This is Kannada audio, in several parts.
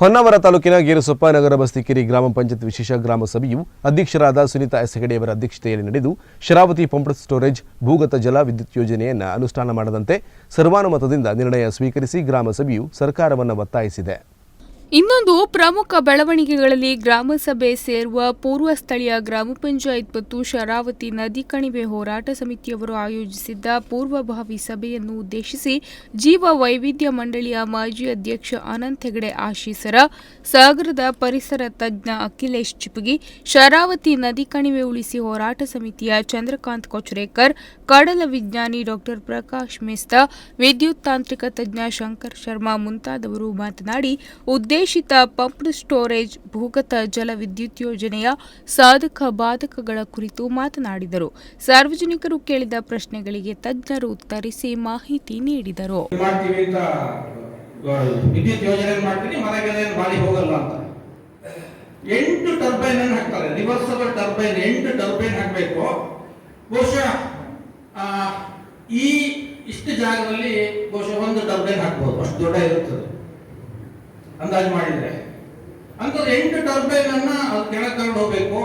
ಹೊನ್ನಾವರ ತಾಲೂಕಿನ ಗೇರುಸೊಪ್ಪ ನಗರ ಬಸ್ತಿಕೇರಿ ಗ್ರಾಮ ಪಂಚಾಯತ್ ವಿಶೇಷ ಗ್ರಾಮ ಸಭೆಯು ಅಧ್ಯಕ್ಷರಾದ ಸುನೀತಾ ಎಸ್ ಹೆಗಡೆಯವರ ಅಧ್ಯಕ್ಷತೆಯಲ್ಲಿ ನಡೆದು ಶರಾವತಿ ಪಂಪ್ ಸ್ಟೋರೇಜ್ ಭೂಗತ ಜಲ ವಿದ್ಯುತ್ ಯೋಜನೆಯನ್ನು ಅನುಷ್ಠಾನ ಮಾಡದಂತೆ ಸರ್ವಾನುಮತದಿಂದ ನಿರ್ಣಯ ಸ್ವೀಕರಿಸಿ ಗ್ರಾಮ ಸಭೆಯು ಸರ್ಕಾರವನ್ನು ಒತ್ತಾಯಿಸಿದೆ. ಇನ್ನೊಂದು ಪ್ರಮುಖ ಬೆಳವಣಿಗೆಗಳಲ್ಲಿ ಗ್ರಾಮಸಭೆ ಸೇರುವ ಪೂರ್ವ ಸ್ಥಳೀಯ ಗ್ರಾಮ ಪಂಚಾಯತ್ ಮತ್ತು ಶರಾವತಿ ನದಿ ಕಣಿವೆ ಹೋರಾಟ ಸಮಿತಿಯವರು ಆಯೋಜಿಸಿದ್ದ ಪೂರ್ವಭಾವಿ ಸಭೆಯನ್ನು ಉದ್ದೇಶಿಸಿ ಜೀವ ವೈವಿಧ್ಯ ಮಂಡಳಿಯ ಮಾಜಿ ಅಧ್ಯಕ್ಷ ಅನಂತ್ ಹೆಗಡೆ ಆಶೀಸರ, ಸಾಗರದ ಪರಿಸರ ತಜ್ಞ ಅಖಿಲೇಶ್ ಚಿಪಗಿ ಶರಾವತಿ ನದಿ ಕಣಿವೆ ಉಳಿಸಿ ಹೋರಾಟ ಸಮಿತಿಯ ಚಂದ್ರಕಾಂತ್ ಕೊಚ್ರೇಕರ್, ಕಡಲ ವಿಜ್ಞಾನಿ ಡಾಕ್ಟರ್ ಪ್ರಕಾಶ್ ಮೇಸ್ತ, ವಿದ್ಯುತ್ ತಾಂತ್ರಿಕ ತಜ್ಞ ಶಂಕರ್ ಶರ್ಮಾ ಮುಂತಾದವರು ಮಾತನಾಡಿ ಉದ್ದೇಶಿತ ಪಂಪ್ಡ್ ಸ್ಟೋರೇಜ್ ಭೂಗತ ಜಲ ವಿದ್ಯುತ್ ಯೋಜನೆಯ ಸಾಧಕ ಬಾಧಕಗಳ ಕುರಿತು ಮಾತನಾಡಿದರು. ಸಾರ್ವಜನಿಕರು ಕೇಳಿದ ಪ್ರಶ್ನೆಗಳಿಗೆ ತಜ್ಞರು ಉತ್ತರಿಸಿ ಮಾಹಿತಿ ನೀಡಿದರು. ವಿದ್ಯುತ್ ಯೋಜನೆ ಮಾಡ್ತೀನಿ, ಮನೆಗೆಲ್ಲ ಏನು ಬಾಡಿ ಹೋಗಲ್ಲ ಅಂತ. ಎಂಟು ಟರ್ಬೈನ್ ಅನ್ನು ಹಾಕ್ತಾರೆ. ರಿವರ್ಸಬಲ್ ಟರ್ಬೈನ್ ಎಂಟು ಟರ್ಬೈನ್ ಹಾಕಬೇಕು. ಬಹುಶಃ ಈ ಇಷ್ಟು ಜಾಗದಲ್ಲಿ ಬಹುಶಃ ಒಂದು ಟರ್ಬೈನ್ ಹಾಕ್ಬೋದು. ಅಷ್ಟು ದೊಡ್ಡ ಇರುತ್ತದೆ. ಅಂದಾಜು ಮಾಡಿದ್ರೆ. ಅಂತದ್ದು ಎಂಟು ಟರ್ಬೈನ್ ಅನ್ನ ಅದು ಕೆಳಗೆ ತಗೊಂಡು ಹೋಗ್ಬೇಕು.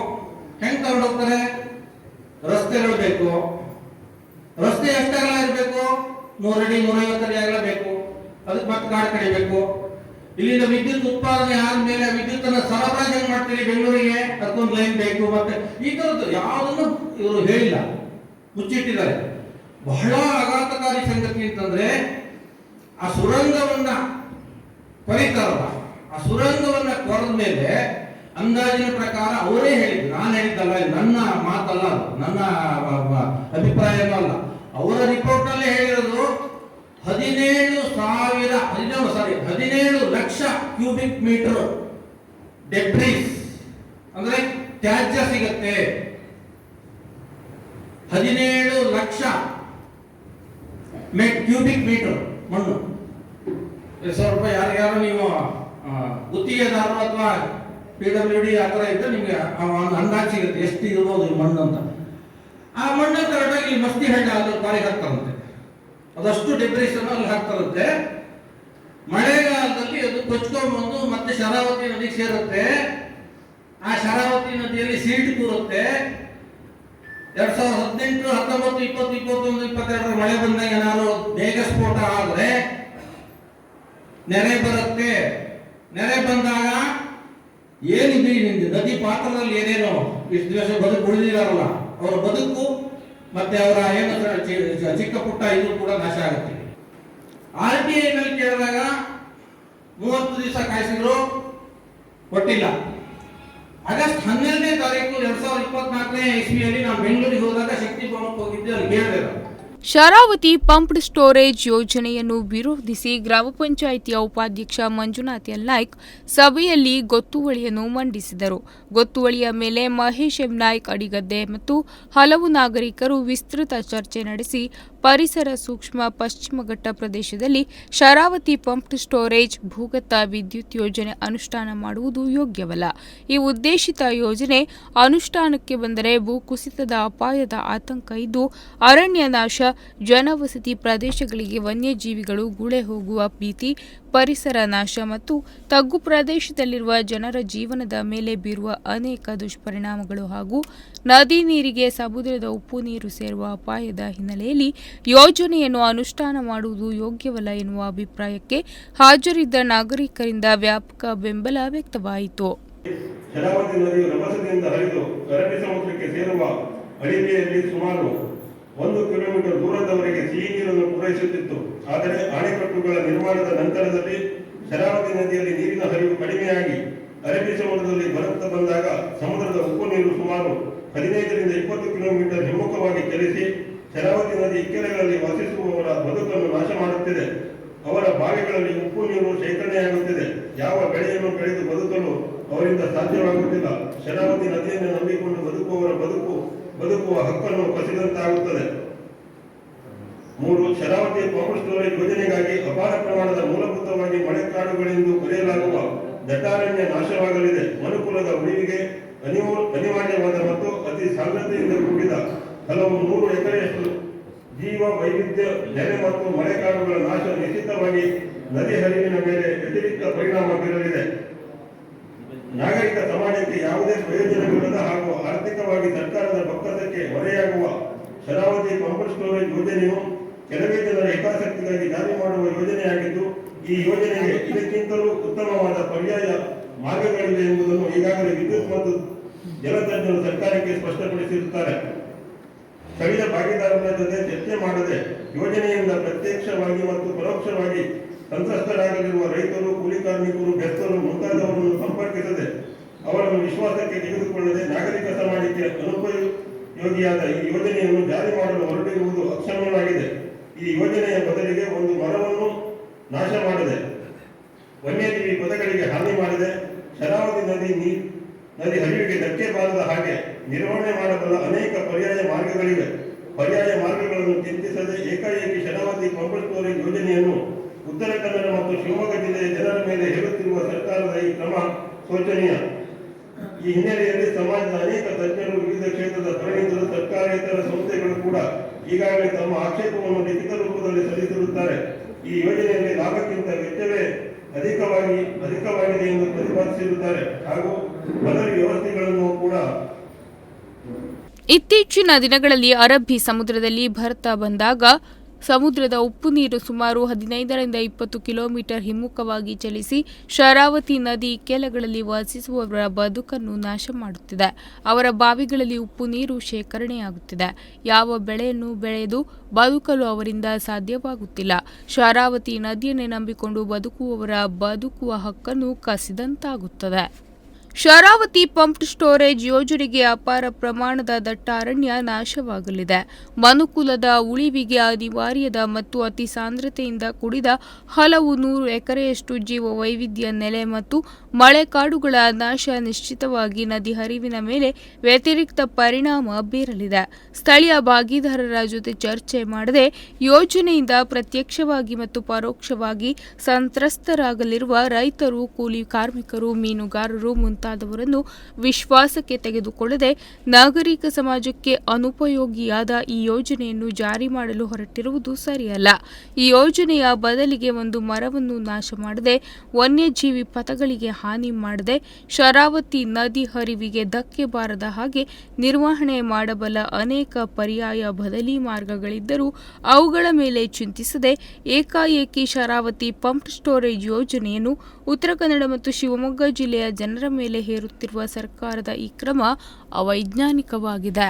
ಹೆಂಗ್ ತಗೊಂಡು ಹೋಗ್ತಾರೆ? ರಸ್ತೆಗಳು ಬೇಕು. ರಸ್ತೆ ಎಷ್ಟಾಗಲ ಇರಬೇಕು? ನೂರಡಿ ನೂರೈವತ್ತು ಅಡಿ ಅಗಲ ಬೇಕು ಅದಕ್ಕೆ ಮತ್ತೆ ಕಾಡು ಕಡಿಬೇಕು. ಇಲ್ಲಿಂದ ವಿದ್ಯುತ್ ಉತ್ಪಾದನೆ ಆದ್ಮೇಲೆ ವಿದ್ಯುತ್ ಅನ್ನ ಸರಬರಾಜು ಹೆಂಗ್ ಮಾಡ್ತೀರಿ ಬೆಂಗಳೂರಿಗೆ, ಅದಕ್ಕೊಂದು ಲೈನ್ ಬೇಕು. ಮತ್ತೆ ಈ ತರದ್ದು ಯಾವುದನ್ನು ಇವರು ಹೇಳಿಲ್ಲ. ಮುಚ್ಚಿಟ್ಟಿದ್ದಾರೆ. ಬಹಳ ಆಘಾತಕಾರಿ ಸಂಗತಿ ಅಂತಂದ್ರೆ, ಆ ಸುರಂಗವನ್ನ ಕೊರಿತಾರಲ್ಲ ಆ ಸುರಂಗವನ್ನ ಕೊರೆದ ಮೇಲೆ ಅಂದಾಜಿನ ಪ್ರಕಾರ ಅವರೇ ಹೇಳಿದ್ರು. ನಾನು ಹೇಳಿದ್ದಲ್ಲ ನನ್ನ ಮಾತಲ್ಲ ನನ್ನ ಅಭಿಪ್ರಾಯನೂ ಅಲ್ಲ. ಅವರ ರಿಪೋರ್ಟ್ ಅಲ್ಲೇ ಹೇಳಿರೋದು ಹದಿನೇಳು ಸಾವಿರ, ಹದಿನೇಳು ಸಾರಿ ಹದಿನೇಳು ಲಕ್ಷ ಕ್ಯೂಬಿಕ್ ಮೀಟರ್ ಡೆಬ್ರೀಸ್ ಅಂದ್ರೆ ತ್ಯಾಜ್ಯ ಸಿಗತ್ತೆ. ಹದಿನೇಳು ಲಕ್ಷ ಕ್ಯೂಬಿಕ್ ಮೀಟರ್ ಮಣ್ಣು. ಎರಡು ಸಾವಿರ ರೂಪಾಯಿ ಯಾರಿಗಾರು ನೀವು ಗುತ್ತಿಗೆದಾರರು ಅಥವಾ ಪಿ ಡಬ್ಲ್ಯೂ ಡಿ ಆ ಥರ ಇದ್ದರೆ ನಿಮಗೆ ಒಂದು ಅಂದಾಜು ಸಿಗುತ್ತೆ. ಎಷ್ಟು ಇರ್ಬೋದು ಈ ಮಣ್ಣು ಅಂತ. ಆ ಮಣ್ಣು ಕರೆಕ್ಟಾಗಿ ಇಲ್ಲಿ ಮಸ್ತಿ ಹಣ್ಣು ಅದ್ರ ಬಾರಿಗೆ ಹಾಕ್ತಾರಂತೆ. ಅದಷ್ಟು ಡಿಪ್ರೆಷನ್ ಅಲ್ಲಿ ಹಾಕ್ತಾರಂತೆ. ಮಳೆಗಾಲದಲ್ಲಿ ಅದು ಕೊಚ್ಕೊಂಡ್ಬಂದು ಮತ್ತೆ ಶರಾವತಿ ನದಿಗೆ ಸೇರುತ್ತೆ. ಆ ಶರಾವತಿ ನದಿಯಲ್ಲಿ ಸೀಟ್ ಕೂರುತ್ತೆ. ಎರಡ್ ಸಾವಿರದ ಹದಿನೆಂಟು, ಹತ್ತೊಂಬತ್ತು, ಇಪ್ಪತ್ತು, ಇಪ್ಪತ್ತೊಂದು, ಇಪ್ಪತ್ತೆರಡರ ಮಳೆ ಬಂದಾಗ ಏನಾದ್ರು ಬೇಗ ಸ್ಫೋಟ ಆದ್ರೆ ನೆರೆ ಬರುತ್ತೆ. ನೆರೆ ಬಂದಾಗ ಏನಿದೆ ನದಿ? ಪಾತ್ರದಲ್ಲಿ ಏನೇನೋ? ಇಷ್ಟು ದಿವಸ ಬದುಕು ಉಳಿದಿರಲ್ಲ ಅವರ ಬದುಕು ಮತ್ತೆ ಅವರ ಏನು ಚಿಕ್ಕ ಪುಟ್ಟ ಇದು ಕೂಡ ನಾಶ ಆಗುತ್ತೆ. ಆರ್ ಟಿ ಐ ನಲ್ಲಿ ಕೇಳಿದಾಗ ಮೂವತ್ತು ದಿವಸ ಕಾಯಿಸಿದ್ರು, ಕೊಟ್ಟಿಲ್ಲ. ಆಗಸ್ಟ್ ಹನ್ನೆರಡನೇ ತಾರೀಕು ಎರಡ್ ಸಾವಿರದ ಇಪ್ಪತ್ನಾಲ್ಕನೇ ಇಸ್ವಿಯಲ್ಲಿ ನಾವು ಬೆಂಗಳೂರಿಗೆ ಹೋದಾಗ ಶಕ್ತಿ ಭವನಕ್ಕೆ ಹೋಗಿದ್ದೆ ನಾನು. ಶರಾವತಿ ಪಂಪ್ಡ್ ಸ್ಟೋರೇಜ್ ಯೋಜನೆಯನ್ನು ವಿರೋಧಿಸಿ ಗ್ರಾಮ ಪಂಚಾಯಿತಿಯ ಉಪಾಧ್ಯಕ್ಷ ಮಂಜುನಾಥ್ ಎಲ್ ನಾಯ್ಕ್ ಸಭೆಯಲ್ಲಿ ಗೊತ್ತುವಳಿಯನ್ನು ಮಂಡಿಸಿದರು. ಗೊತ್ತುವಳಿಯ ಮೇಲೆ ಮಹೇಶ್ ಎಂ ನಾಯ್ಕ್ ಅಡಿಗದ್ದೆ ಮತ್ತು ಹಲವು ನಾಗರಿಕರು ವಿಸ್ತೃತ ಚರ್ಚೆ ನಡೆಸಿ ಪರಿಸರ ಸೂಕ್ಷ್ಮ ಪಶ್ಚಿಮ ಘಟ್ಟ ಪ್ರದೇಶದಲ್ಲಿ ಶರಾವತಿ ಪಂಪ್ಡ್ ಸ್ಟೋರೇಜ್, ಭೂಗತ ವಿದ್ಯುತ್ ಯೋಜನೆ ಅನುಷ್ಠಾನ ಮಾಡುವುದು ಯೋಗ್ಯವಲ್ಲ. ಈ ಉದ್ದೇಶಿತ ಯೋಜನೆ ಅನುಷ್ಠಾನಕ್ಕೆ ಬಂದರೆ ಭೂಕುಸಿತದ ಅಪಾಯದ ಆತಂಕ ಇದ್ದು ಅರಣ್ಯ ನಾಶ ಜನವಸತಿ ಪ್ರದೇಶಗಳಿಗೆ ವನ್ಯಜೀವಿಗಳು ಗುಳೆ ಹೋಗುವ ಭೀತಿ ಪರಿಸರ ನಾಶ ಮತ್ತು ತಗ್ಗು ಪ್ರದೇಶದಲ್ಲಿರುವ ಜನರ ಜೀವನದ ಮೇಲೆ ಬೀರುವ ಅನೇಕ ದುಷ್ಪರಿಣಾಮಗಳು ಹಾಗೂ ನದಿ ನೀರಿಗೆ ಸಮುದ್ರದ ಉಪ್ಪು ನೀರು ಸೇರುವ ಅಪಾಯದ ಹಿನ್ನೆಲೆಯಲ್ಲಿ ಯೋಜನೆಯನ್ನು ಅನುಷ್ಠಾನ ಮಾಡುವುದು ಯೋಗ್ಯವಲ್ಲ ಎನ್ನುವ ಅಭಿಪ್ರಾಯಕ್ಕೆ ಹಾಜರಿದ್ದ ನಾಗರಿಕರಿಂದ ವ್ಯಾಪಕ ಬೆಂಬಲ ವ್ಯಕ್ತವಾಯಿತು. ಸುಮಾರು ಒಂದು ಕಿಲೋಮೀಟರ್ ದೂರದವರೆಗೆ ಸಿಹಿ ನೀರನ್ನು ಪೂರೈಸುತ್ತಿತ್ತು. ಆದರೆ ಅಣೆಕಟ್ಟುಗಳ ನಿರ್ಮಾಣದ ನಂತರದಲ್ಲಿ ಶರಾವತಿ ನದಿಯಲ್ಲಿ ನೀರಿನ ಹರಿವು ಕಡಿಮೆಯಾಗಿ ಅರಬ್ಬಿ ಸಮುದ್ರದಲ್ಲಿ ಬರುತ್ತಾ ಬಂದಾಗ ಸಮುದ್ರದ ಉಪ್ಪು ನೀರು ಸುಮಾರು ಹದಿನೈದರಿಂದ ಇಪ್ಪತ್ತು ಕಿಲೋಮೀಟರ್ ಹಿಮ್ಮುಖವಾಗಿ ಚಲಿಸಿ ಶರಾವತಿ ನದಿ ಇಕ್ಕೆಲೆಗಳಲ್ಲಿ ವಾಸಿಸುವವರ ಬದುಕನ್ನು ನಾಶ ಮಾಡುತ್ತಿದೆ. ಅವರ ಬಾವಿಗಳಲ್ಲಿ ಉಪ್ಪು ನೀರು ಶೇಖರಣೆಯಾಗುತ್ತಿದೆ ಯಾವ ಬೆಳೆಯನ್ನು ಬೆಳೆದು ಬದುಕಲು ಅವರಿಂದ ಸಾಧ್ಯವಾಗುತ್ತಿಲ್ಲ. ಶರಾವತಿ ನದಿಯನ್ನು ನಂಬಿಕೊಂಡು ಬದುಕುವವರ ಬದುಕು, ಬದುಕುವ ಹಕ್ಕನ್ನು ಕಸಿದಂತಾಗುತ್ತದೆ. ಮೂರು ಶರಾವತಿ ಪವರ್ ಸ್ಟೋರೇಜ್ ಯೋಜನೆಗಾಗಿ ಅಪಾರ ಪ್ರಮಾಣದ ಮೂಲಭೂತವಾಗಿ ಮಳೆಕಾಡುಗಳೆಂದು ಕರೆಯಲಾಗುವ ದಟ್ಟಾರಣ್ಯ ನಾಶವಾಗಲಿದೆ. ಮನುಕುಲದ ಉಳಿವಿಗೆ ಅನಿವ- ಅನಿವಾರ್ಯವಾದ ಮತ್ತು ಅತಿ ಸಾಂದ್ರತೆಯಿಂದ ಕೂಡಿದ ಹಲವು ನೂರು ಎಕರೆಯಷ್ಟು ಜೀವ ವೈವಿಧ್ಯ, ನೆರೆ ಮತ್ತು ಮಳೆಕಾಡುಗಳ ನಾಶ ನಿಶ್ಚಿತವಾಗಿ ನದಿ ಹರಿವಿನ ಮೇಲೆ ವ್ಯತಿರಿಕ್ತ ಪರಿಣಾಮ ಬೀರಲಿದೆ. ನಾಗರಿಕ ಸಮಾಜಕ್ಕೆ ಯಾವುದೇ ಪ್ರಯೋಜನವಿಲ್ಲದ ಹಾಗೂ ಆರ್ಥಿಕವಾಗಿ ಸರ್ಕಾರದ ಬಕ್ಕಸಕ್ಕೆ ಹೊರೆಯಾಗುವ ಶರಾವತಿ ಪಂಪ್ ಸ್ಟೋರೇಜ್ ಯೋಜನೆಯು ಕೆಲವೇ ಜನರ ಹಿತಾಸಕ್ತಿಗಾಗಿ ಜಾರಿ ಮಾಡುವ ಯೋಜನೆಯಾಗಿದ್ದು ಈ ಯೋಜನೆಗೆ ಇದಕ್ಕಿಂತಲೂ ಉತ್ತಮವಾದ ಪರ್ಯಾಯ ಮಾರ್ಗಗಳಿವೆ ಎಂಬುದನ್ನು ಈಗಾಗಲೇ ವಿದ್ಯುತ್ ಮತ್ತು ಜಲತಜ್ಞರು ಸರ್ಕಾರಕ್ಕೆ ಸ್ಪಷ್ಟಪಡಿಸಿರುತ್ತಾರೆ. ಸ್ಥಳೀಯ ಭಾಗಿದಾರರ ಜೊತೆ ಚರ್ಚೆ ಮಾಡದೆ ಯೋಜನೆಯಿಂದ ಪ್ರತ್ಯಕ್ಷವಾಗಿ ಮತ್ತು ಪರೋಕ್ಷವಾಗಿ ಸಂತ್ರಸ್ತರಾಗಲಿರುವ ರೈತರು, ಕೂಲಿ ಕಾರ್ಮಿಕರು, ಬೆಸ್ತರು ಮುಂತಾದವರನ್ನು ಸಂಪರ್ಕಿಸದೆ ಅವರನ್ನು ವಿಶ್ವಾಸಕ್ಕೆ ತೆಗೆದುಕೊಳ್ಳದೆ ನಾಗರಿಕ ಸಮಾಜಕ್ಕೆ ಅನುಪಯೋಗಿಯಾದ ಈ ಯೋಜನೆಯನ್ನು ಜಾರಿ ಮಾಡಲು ಹೊರಟಿರುವುದು ಅಕ್ಷಮ್ಯವಾಗಿದೆ. ಈ ಯೋಜನೆಯ ಬದಲಿಗೆ ಒಂದು ಮರವನ್ನು ನಾಶ ಮಾಡಿದೆ. ವನ್ಯಜೀವಿ ಪದಗಳಿಗೆ ಹಾನಿ ಮಾಡಿದೆ. ಶರಾವತಿ ನದಿ ನದಿ ಹರಿವಿಗೆ ಧಕ್ಕೆ ಬಾರದ ಹಾಗೆ ನಿರ್ವಹಣೆ ಮಾಡಬಲ್ಲ ಅನೇಕ ಪರ್ಯಾಯ ಮಾರ್ಗಗಳಿವೆ. ಪರ್ಯಾಯ ಮಾರ್ಗಗಳನ್ನು ಚಿಂತಿಸದೆ ಏಕಾಏಕಿ ಶರಾವತಿ ಪಂಪ್ ಸ್ಟೋರೇಜ್ ಯೋಜನೆಯನ್ನು ಉತ್ತರ ಕನ್ನಡ ಮತ್ತು ಶಿವಮೊಗ್ಗ ಜಿಲ್ಲೆಯ ಜನರ ಮೇಲೆ ಹೇಳುತ್ತಿರುವ ಸರ್ಕಾರದ ಈ ಕ್ರಮ ಶೋಚನೀಯ. ಈ ಹಿನ್ನೆಲೆಯಲ್ಲಿ ಸಮಾಜದ ಅನೇಕ ತಜ್ಞರು ವಿವಿಧ ಕ್ಷೇತ್ರದ ಪರಿಣಿತರು ಸರ್ಕಾರೇತರ ಸಂಸ್ಥೆಗಳು ಕೂಡ ಈಗಾಗಲೇ ತಮ್ಮ ಆಕ್ಷೇಪವನ್ನು ಲಿಖಿತ ರೂಪದಲ್ಲಿ ಸಲ್ಲಿಸಿರುತ್ತಾರೆ. ಈ ಯೋಜನೆಯಲ್ಲಿ ಲಾಭಕ್ಕಿಂತ ವೆಚ್ಚವೇ ಅಧಿಕವಾಗಿ ಅಧಿಕವಾಗಿದೆ ಎಂದು ಪ್ರತಿಪಾದಿಸಿರುತ್ತಾರೆ. ಹಾಗೂ ಬದಲಿ ವ್ಯವಸ್ಥೆಗಳನ್ನು ಕೂಡ ಇತ್ತೀಚಿನ ದಿನಗಳಲ್ಲಿ ಅರಬ್ಬಿ ಸಮುದ್ರದಲ್ಲಿ ಭರ್ತ ಬಂದಾಗ ಸಮುದ್ರದ ಉಪ್ಪು ನೀರು ಸುಮಾರು ಹದಿನೈದರಿಂದ ಇಪ್ಪತ್ತು ಕಿಲೋಮೀಟರ್ ಹಿಮ್ಮುಖವಾಗಿ ಚಲಿಸಿ ಶರಾವತಿ ನದಿ ಕೆಲಗಳಲ್ಲಿ ವಾಸಿಸುವವರ ಬದುಕನ್ನು ನಾಶ ಮಾಡುತ್ತಿದೆ. ಅವರ ಬಾವಿಗಳಲ್ಲಿ ಉಪ್ಪು ನೀರು ಶೇಖರಣೆಯಾಗುತ್ತಿದೆ. ಯಾವ ಬೆಳೆಯನ್ನು ಬೆಳೆದು ಬದುಕಲು ಅವರಿಂದ ಸಾಧ್ಯವಾಗುತ್ತಿಲ್ಲ. ಶರಾವತಿ ನದಿಯನ್ನೇ ನಂಬಿಕೊಂಡು ಬದುಕುವವರ ಬದುಕುವ ಹಕ್ಕನ್ನು ಕಸಿದಂತಾಗುತ್ತದೆ. ಶರಾವತಿ ಪಂಪ್ ಸ್ಟೋರೇಜ್ ಯೋಜನೆಗೆ ಅಪಾರ ಪ್ರಮಾಣದ ದಟ್ಟ ಅರಣ್ಯ ನಾಶವಾಗಲಿದೆ. ಮನುಕುಲದ ಉಳಿವಿಗೆ ಅನಿವಾರ್ಯದ ಮತ್ತು ಅತಿ ಸಾಂದ್ರತೆಯಿಂದ ಕೂಡಿದ ಹಲವು ನೂರು ಎಕರೆಯಷ್ಟು ಜೀವ ವೈವಿಧ್ಯ ನೆಲೆ ಮತ್ತು ಮಳೆಕಾಡುಗಳ ನಾಶ ನಿಶ್ಚಿತವಾಗಿ ನದಿ ಹರಿವಿನ ಮೇಲೆ ವ್ಯತಿರಿಕ್ತ ಪರಿಣಾಮ ಬೀರಲಿದೆ. ಸ್ಥಳೀಯ ಭಾಗಿದಾರರ ಜೊತೆ ಚರ್ಚೆ ಮಾಡದೆ ಯೋಜನೆಯಿಂದ ಪ್ರತ್ಯಕ್ಷವಾಗಿ ಮತ್ತು ಪರೋಕ್ಷವಾಗಿ ಸಂತ್ರಸ್ತರಾಗಲಿರುವ ರೈತರು, ಕೂಲಿ ಕಾರ್ಮಿಕರು, ಮೀನುಗಾರರು ಮುಂತಾದವರನ್ನು ವಿಶ್ವಾಸಕ್ಕೆ ತೆಗೆದುಕೊಳ್ಳದೆ ನಾಗರಿಕ ಸಮಾಜಕ್ಕೆ ಅನುಪಯೋಗಿಯಾದ ಈ ಯೋಜನೆಯನ್ನು ಜಾರಿ ಮಾಡಲು ಹೊರಟಿರುವುದು ಸರಿಯಲ್ಲ. ಈ ಯೋಜನೆಯ ಬದಲಿಗೆ ಒಂದು ಮರವನ್ನು ನಾಶ ಮಾಡದೆ, ವನ್ಯಜೀವಿ ಪಥಗಳಿಗೆ ಹಾನಿ ಮಾಡದೆ, ಶರಾವತಿ ನದಿ ಹರಿವಿಗೆ ಧಕ್ಕೆ ಬಾರದ ಹಾಗೆ ನಿರ್ವಹಣೆ ಮಾಡಬಲ್ಲ ಅನೇಕ ಪರ್ಯಾಯ ಬದಲಿ ಮಾರ್ಗಗಳಿದ್ದರೂ, ಅವುಗಳ ಮೇಲೆ ಚಿಂತಿಸದೆ ಏಕಾಏಕಿ ಶರಾವತಿ ಪಂಪ್ ಸ್ಟೋರೇಜ್ ಯೋಜನೆಯನ್ನು ಉತ್ತರ ಕನ್ನಡ ಮತ್ತು ಶಿವಮೊಗ್ಗ ಜಿಲ್ಲೆಯ ಜನರ ಮೇಲೆ ಹೇರುತ್ತಿರುವ ಸರ್ಕಾರದ ಈ ಕ್ರಮ ಅವೈಜ್ಞಾನಿಕವಾಗಿದೆ.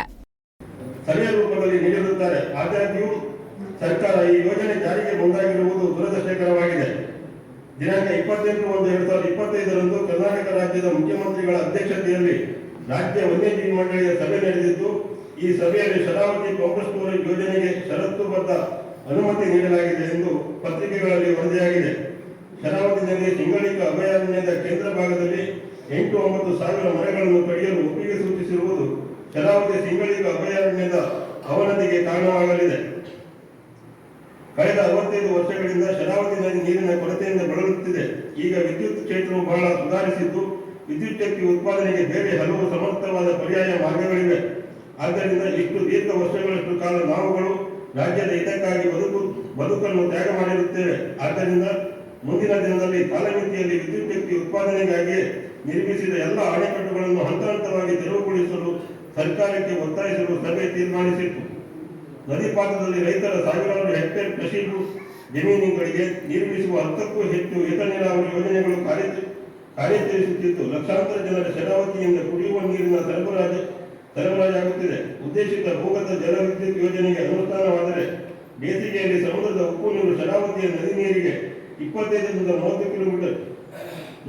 ಸರ್ಕಾರ ಈ ಯೋಜನೆ ಜಾರಿಗೆ ಮುಂದಾಗಿರುವುದು ದುರದೃಷ್ಟಕರವಾಗಿದೆ. ದಿನಾಂಕ ಇಪ್ಪತ್ತೆಂಟು ಒಂದು ಎರಡು ಸಾವಿರದ ಇಪ್ಪತ್ತೈದರಂದು ಕರ್ನಾಟಕ ರಾಜ್ಯದ ಮುಖ್ಯಮಂತ್ರಿಗಳ ಅಧ್ಯಕ್ಷತೆಯಲ್ಲಿ ರಾಜ್ಯ ವನ್ಯಜೀವಿ ಮಂಡಳಿಯ ಸಭೆ ನಡೆದಿದ್ದು, ಈ ಸಭೆಯಲ್ಲಿ ಶರಾವತಿ ಕಾಂಗ್ರೆಸ್ ಸ್ಟೋರೇಜ್ ಯೋಜನೆಗೆ ಷರತ್ತುಬದ್ಧ ಅನುಮತಿ ನೀಡಲಾಗಿದೆ ಎಂದು ಪತ್ರಿಕೆಗಳಲ್ಲಿ ವರದಿಯಾಗಿದೆ. ಶರಾವತಿ ಸಿಂಗಳಿಕ ಅಭಯಾರಣ್ಯದ ಕೇಂದ್ರ ಭಾಗದಲ್ಲಿ ಎಂಟು ಒಂಬತ್ತು ಸಾವಿರ ಮನೆಗಳನ್ನು ಕಡಿಯಲು ಒಪ್ಪಿಗೆ ಸೂಚಿಸಿರುವುದು ಶರಾವತಿ ಸಿಂಗಳಿಕ ಅಭಯಾರಣ್ಯದ ಅವನತಿಗೆ ಕಾರಣವಾಗಲಿದೆ. ಕಳೆದ ಅರವತ್ತೈದು ವರ್ಷಗಳಿಂದ ಶರಾವತಿ ನದಿ ನೀರಿನ ಕೊರತೆಯಿಂದ ಬಳಲುತ್ತಿದೆ. ಈಗ ವಿದ್ಯುತ್ ಕ್ಷೇತ್ರವು ಬಹಳ ಸುಧಾರಿಸಿದ್ದು ವಿದ್ಯುತ್ ಶಕ್ತಿ ಉತ್ಪಾದನೆಗೆ ಬೇರೆ ಹಲವು ಸಮರ್ಥವಾದ ಪರ್ಯಾಯ ಮಾರ್ಗಗಳಿವೆ. ಆದ್ದರಿಂದ ಇಷ್ಟು ದೀರ್ಘ ವರ್ಷಗಳಷ್ಟು ಕಾಲ ನಾವುಗಳು ರಾಜ್ಯದ ಹಿತಕ್ಕಾಗಿ ಬದುಕು, ಬದುಕನ್ನು ತ್ಯಾಗ ಮಾಡಿರುತ್ತೇವೆ. ಆದ್ದರಿಂದ ಮುಂದಿನ ದಿನದಲ್ಲಿ ಕಾಲಮಿತಿಯಲ್ಲಿ ವಿದ್ಯುತ್ ಶಕ್ತಿ ಉತ್ಪಾದನೆಗಾಗಿ ನಿರ್ಮಿಸಿದ ಎಲ್ಲ ಅಣೆಕಟ್ಟುಗಳನ್ನು ಹಂತ ಹಂತವಾಗಿ ತೆರವುಗೊಳಿಸಲು ಸರ್ಕಾರಕ್ಕೆ ಒತ್ತಾಯಿಸಲು ಸಭೆ ತೀರ್ಮಾನಿಸಿತ್ತು. ನದಿ ಪಾತ್ರದಲ್ಲಿ ರೈತರ ಸಾವಿರಾರು ಹೆಕ್ಟೇರ್ ಕೃಷಿ ಜಮೀನುಗಳಿಗೆ ನಿರ್ಮಿಸುವ ಹತ್ತಕ್ಕೂ ಹೆಚ್ಚು ಏತ ನೀರಾವರಿ ಯೋಜನೆಗಳು ಕಾರ್ಯ ಕಾರ್ಯಚರಿಸುತ್ತಿತ್ತು ಲಕ್ಷಾಂತರ ಜನರ ಶರಾವತಿಯಿಂದ ಕುಡಿಯುವ ನೀರಿನ ಸರಬರಾಜು ಸರಬರಾಜಾಗುತ್ತಿದೆ. ಉದ್ದೇಶಿತ ಭೂಗತ ಜಲ ವಿದ್ಯುತ್ ಯೋಜನೆಗೆ ಅನುಷ್ಠಾನವಾದರೆ ಬೇಸಿಗೆಯಲ್ಲಿ ಸಮುದ್ರದ ಉಪ್ಪು ನೀರು ಶರಾವತಿಯ ನದಿ ನೀರಿಗೆ ಇಪ್ಪತ್ತೈದರಿಂದ ಮೂವತ್ತು ಕಿಲೋಮೀಟರ್.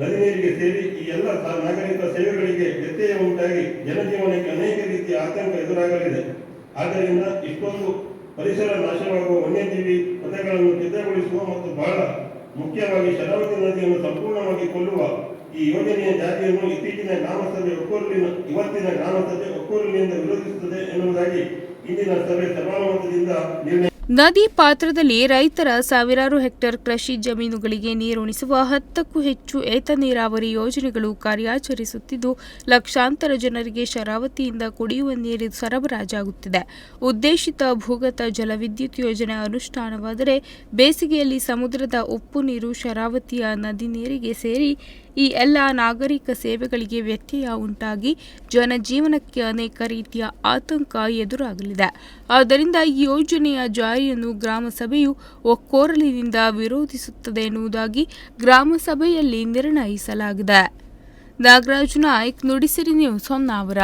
ನದಿ ನೀರಿಗೆ ಸೇರಿ ಈ ಎಲ್ಲ ನಾಗರಿಕ ಸೇವೆಗಳಿಗೆ ವ್ಯತ್ಯಯ ಉಂಟಾಗಿ ಜನಜೀವನಕ್ಕೆ ಅನೇಕ ರೀತಿಯ ಆತಂಕ ಎದುರಾಗಲಿದೆ. ಆದ್ದರಿಂದ ಇಷ್ಟೊಂದು ಪರಿಸರ ನಾಶವಾಗುವ ವನ್ಯಜೀವಿ ಪದಗಳನ್ನು ಸಿದ್ಧಗೊಳಿಸುವ ಮತ್ತು ಬಹಳ ಮುಖ್ಯವಾಗಿ ಶರಾವತಿ ನದಿಯನ್ನು ಸಂಪೂರ್ಣವಾಗಿ ಕೊಲ್ಲುವ ಈ ಯೋಜನೆಯ ಜಾರಿಯನ್ನು ಇತ್ತೀಚಿನ ಗ್ರಾಮಸಭೆ ಒಕ್ಕೊರಲಿನ, ಇವತ್ತಿನ ಗ್ರಾಮಸಭೆ ಒಕ್ಕೊರಲಿನಿಂದ ವಿರೋಧಿಸುತ್ತದೆ ಎನ್ನುವುದಾಗಿ ಇಂದಿನ ಸಭೆ ಸಭಾಮತದಿಂದ ನಿರ್ಣಯ ನದಿ ಪಾತ್ರದಲ್ಲಿ ರೈತರ ಸಾವಿರಾರು ಹೆಕ್ಟೇರ್ ಕೃಷಿ ಜಮೀನುಗಳಿಗೆ ನೀರುಣಿಸುವ ಹತ್ತಕ್ಕೂ ಹೆಚ್ಚು ಏತ ನೀರಾವರಿ ಯೋಜನೆಗಳು ಕಾರ್ಯಾಚರಿಸುತ್ತಿದ್ದು, ಲಕ್ಷಾಂತರ ಜನರಿಗೆ ಶರಾವತಿಯಿಂದ ಕುಡಿಯುವ ನೀರು ಸರಬರಾಜಾಗುತ್ತಿದೆ. ಉದ್ದೇಶಿತ ಭೂಗತ ಜಲವಿದ್ಯುತ್ ಯೋಜನೆ ಅನುಷ್ಠಾನವಾದರೆ ಬೇಸಿಗೆಯಲ್ಲಿ ಸಮುದ್ರದ ಉಪ್ಪು ನೀರು ಶರಾವತಿಯ ನದಿ ನೀರಿಗೆ ಸೇರಿ ಈ ಎಲ್ಲ ನಾಗರಿಕ ಸೇವೆಗಳಿಗೆ ವ್ಯತ್ಯಯ ಉಂಟಾಗಿ ಜನಜೀವನಕ್ಕೆ ಅನೇಕ ರೀತಿಯ ಆತಂಕ ಎದುರಾಗಲಿದೆ. ಆದ್ದರಿಂದ ಈ ಯೋಜನೆಯ ಜಾರಿಯನ್ನು ಗ್ರಾಮಸಭೆಯು ಒಕ್ಕೋರಲಿನಿಂದ ವಿರೋಧಿಸುತ್ತದೆ ಎನ್ನುವುದಾಗಿ ಗ್ರಾಮಸಭೆಯಲ್ಲಿ ನಿರ್ಣಯಿಸಲಾಗಿದೆ. ನಾಗರಾಜ್ ನಾಯ್ಕ್, ನುಡಿಸಿರಿ ನ್ಯೂಸ್ ಹೊನ್ನಾವರ.